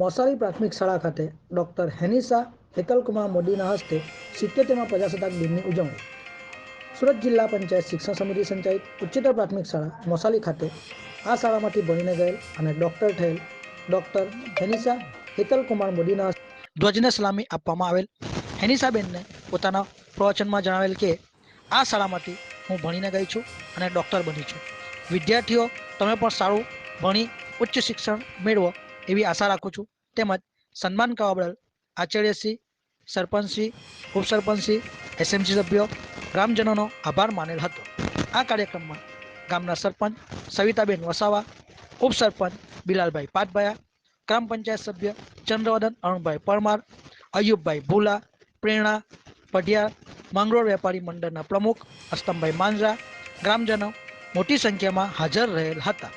મોસારી પ્રાથમિક શાળા ખાતે ડૉક્ટર હેનિસા હેતલકુમાર મોદીના હસ્તે સિત્તેરમાં પ્રજાસત્તાક દિનની ઉજવણી. સુરત જિલ્લા પંચાયત શિક્ષણ સમિતિ સંચાલિત ઉચ્ચતર પ્રાથમિક શાળા મોસાલી ખાતે આ શાળામાંથી ભણીને ગયેલ અને ડૉક્ટર થયેલ ડૉક્ટર હેનિસા હેતલકુમાર મોદીના ધ્વજને સલામી આપવામાં આવેલ. હેનિસાબેનને પોતાના પ્રવચનમાં જણાવેલ કે, આ શાળામાંથી હું ભણીને ગઈ છું અને ડૉક્ટર બની છું. વિદ્યાર્થીઓ, તમે પણ સારું ભણી ઉચ્ચ શિક્ષણ મેળવો. એવી આશા રાખું છું. તેમજ સન્માન કરવા બદલ આચાર્યશ્રી સરપંચશ્રી ઉપસરપંચશ્રી એસએમસી સભ્યો, ગ્રામજનોનો આભાર માનેલ હતો. આ કાર્યક્રમમાં ગામના સરપંચ સવિતાબેન વસાવા ઉપસરપંચ બિલાલભાઈ પાટભાયા, ગ્રામ પંચાયત સભ્ય ચંદ્રવદન અરુણભાઈ પરમાર, અયુબભાઈ ભૂલા, પ્રેરણા પઢિયાર, માંગરોળ વેપારી મંડળના પ્રમુખ અસ્તમભાઈ માંજરા ગ્રામજનો મોટી સંખ્યામાં હાજર રહેલ હતા.